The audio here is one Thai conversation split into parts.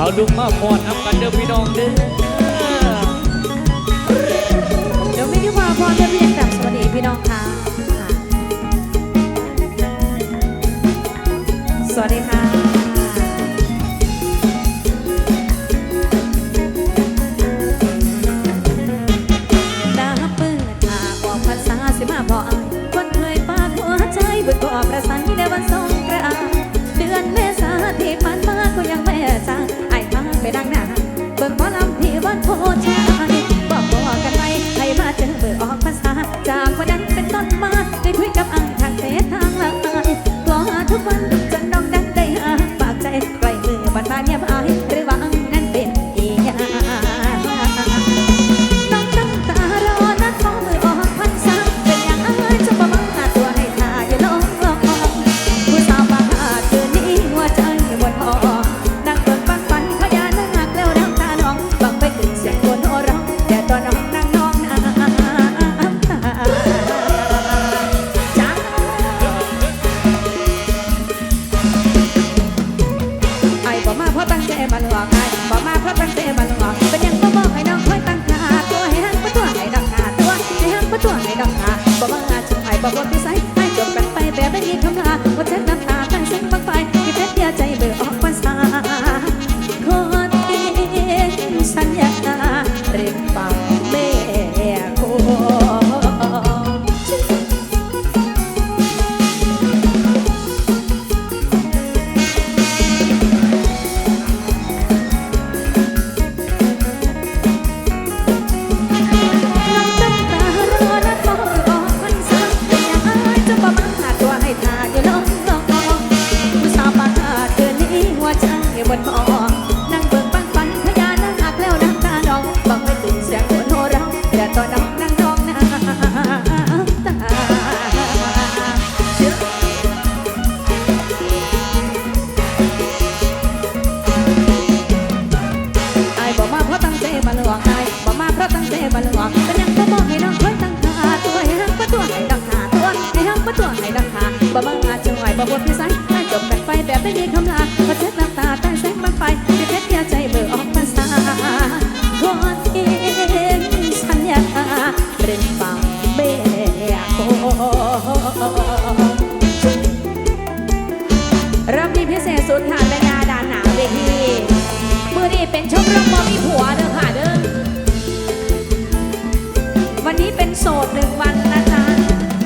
เอาดุมมาพรทำกันเด้อพี่น้องเด้อเดี๋ยวไม่ได้มาพรจะเรียนแบบสวัสดีพี่น้องค่ะสวัสดีค่ะ あ ราะตั้งใจมาหลอกใครบอกมาพราะตั้งใจมาหลอกเป็นยังบ่บอกให้น้องคอยตั้งหาตัวให้หันประตัวให้ดักหาตัวให้หันประตัวให้ดักหาบอกว่าอาจจะไปบอกว่า บอกว่พี่สายน่จบแบบไฟแบบไม่มีคำลาพอเช็ดน้ำตาใต้แสงมันไฟพี่เพชรยาใจเบอร์ออกพรรษาวอนเองสัญญาเป็นฝั่งเบกโรับดีพิเศษสุดค่ะแม่ดาดานหนาเวทีมื่อนี้เป็นชมรมบอมีผัวเด้อค่ะเด้อวันนี้เป็นโสดหนึ่งวันนะจ๊ะ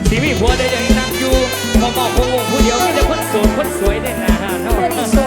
สีมีผัวได้ยังไง บ่บอกผู้ผู้เดียวมีแต่คนสวยคนสวยได้นะฮะ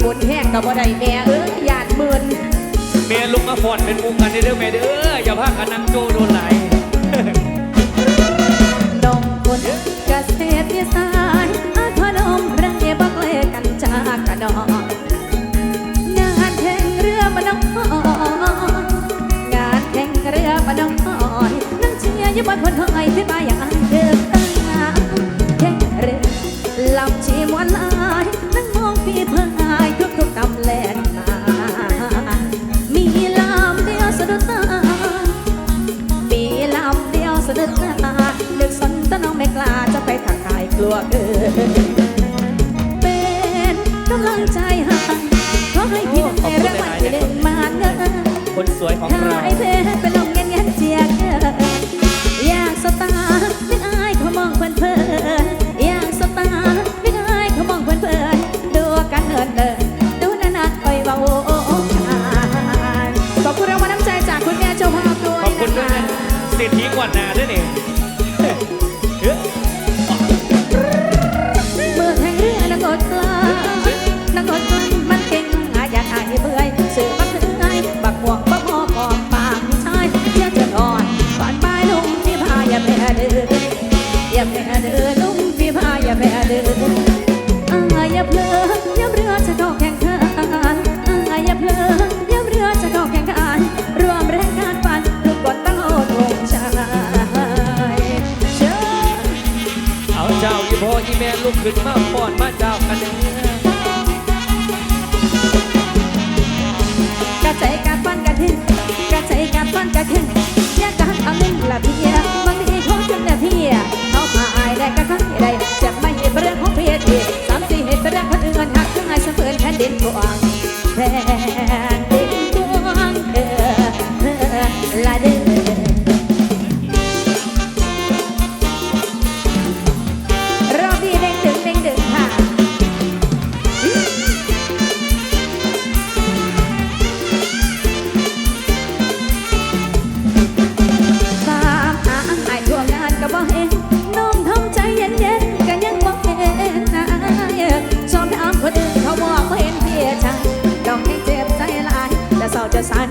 หมุนแห้งกับบ่ได้แม่เอ้ยหยาดมืนแม่ลุกมาฟอนเป็นมุงกันเด้อแม่เด้ออย่าพากันนั่งโจโดนไหลดองคนเกษตรยสายอาทนมเรื่งเอบักเลกันจากกระดอนงานแข่งเรือมาน้องงานแข่งเรือมาน้องนั่งเชียร์ยบคนหอยที่มาอย่างเดิมตั้งแข่งเรือลำชีมวนลา ใจ Christmas. sign.